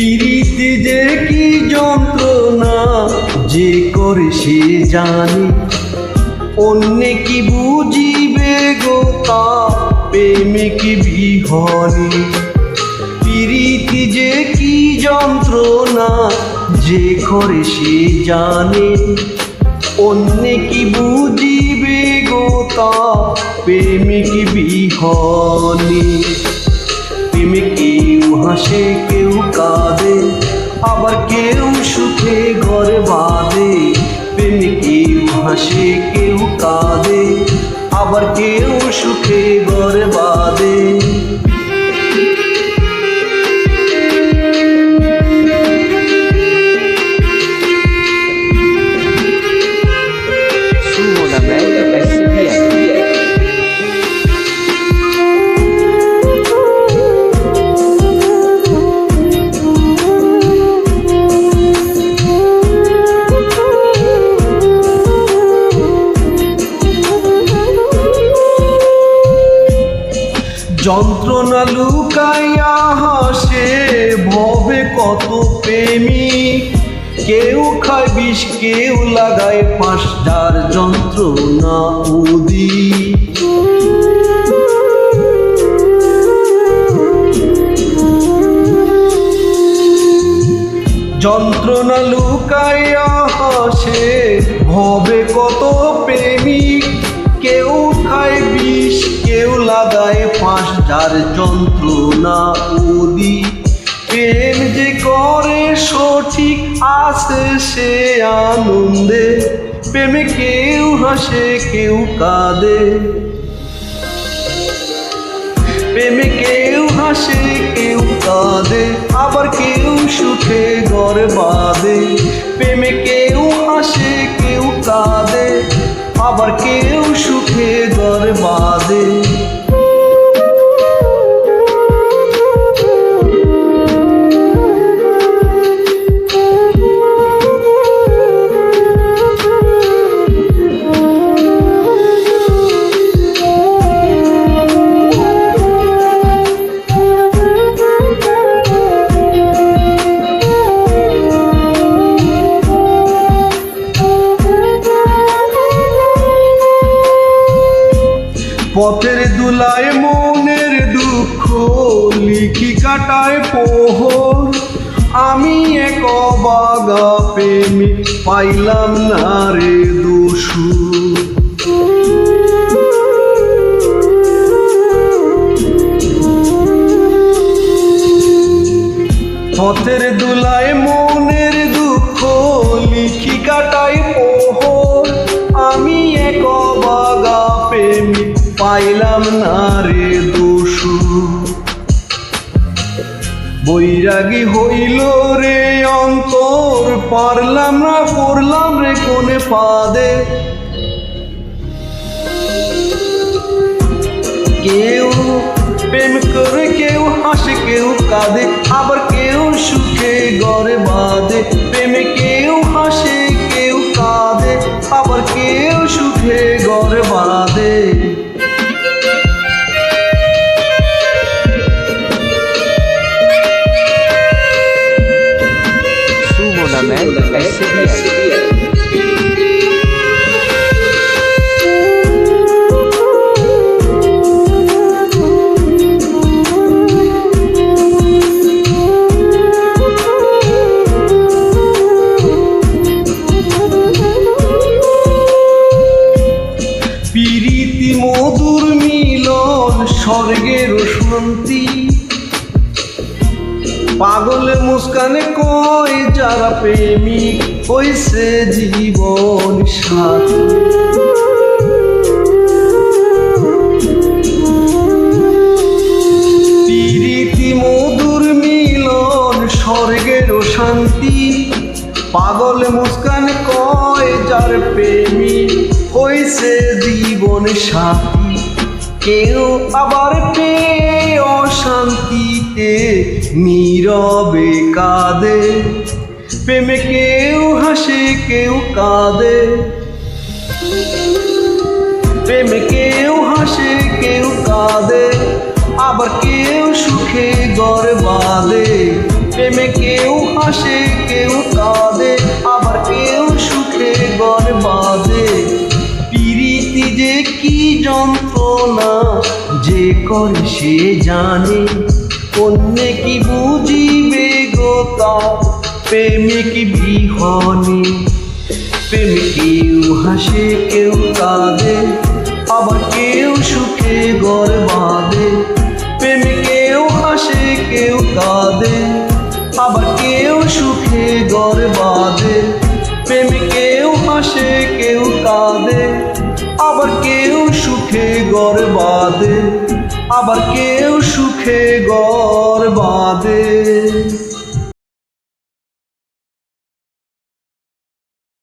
পিরিতি যে কি যন্ত্রণা যে করে সে জানি। অন্য কি বুঝিবে গো তা প্রেমিক বিহনে। পিরিতি যে কি যন্ত্রণা যে করে সে জানে। অন্য কি বুঝিবে গো তা প্রেমিক বিহনে। প্রেমে কেউ হাসে কেউ কাঁদে, আবার কেউ সুখে ঘরে বাঁধে। প্রেমে কেউ হাসে কেউ কাঁদে, আবার কেউ সুখে ঘরে বাঁধে। যন্ত্রণা লুকাইয়া হাসে, ভবে কত প্রেমী। কেউ খায় বিষ, কেউ লাগায় পাঁচ যার যন্ত্রণা উদি। যন্ত্রণা লুকাইয়া হাসে, ভবে কত প্রেমিক যার যন্ত্রণা উদি, প্রেম যে করে সঠিক আছে সে আনন্দে, প্রেমে কেউ হাসে, কেউ কাঁদে। প্রেমে কেউ হাসে, কেউ কাঁদে, আবার কেউ সুখে ঘরে বাঁধে। প্রেমে কেউ হাসে, কেউ কাঁদে, আবার কেউ সুখে ঘরে বাঁধে। পথের দুলায় মনের দুঃখ লিখি কাটায় পোহর। আমি এক অবাগা প্রেমিক, পাইলাম না রে দোষু পথের দুলায় মনের দুঃখ লিখি কাটাই পোহর। আমি এক পাইলাম না রে দোষু। বৈরাগী হইল রে অন্তর, পারলাম না পড়লাম রে কোনে পাদে। কেউ প্রেম করে, কেউ হাসে, কেউ কাঁদে, আবার কেউ সুখে গড়ে বাঁধে। প্রেমে কেউ হাসে পাগল মুস্কান কই যারা প্রেমিক হইছে জীবন সাথী। শান্তি। পাগল মুস্কান কয় যার প্রেমী? হইছে জীবন সাথী। কেউ আবার পেয়ে অশান্তিতে নীরবে কাঁদে। প্রেমে কেউ হাসে, কেউ কাঁদে। প্রেমে কেউ হাসে, কেউ কাঁদে। আবার কেউ সুখে গড় বাঁধে। প্রেমে কেউ হাসে করে সে জানে, অন্যে কি বুঝিবে গো তা? প্রেমিক বিহনে? প্রেমে কেউ হাসে কেউ কাঁদে? আবার কেউ সুখে গড় বাঁধে? প্রেমে কেউ হাসে, কেউ কাঁদে? আবার কেউ সুখে গড় বাঁধে? প্রেমে কেউ হাসে, কেউ কাঁদে? আবার কেউ সুখে গড় বাঁধে? আবার কেউ সুখে গড় বাঁধে।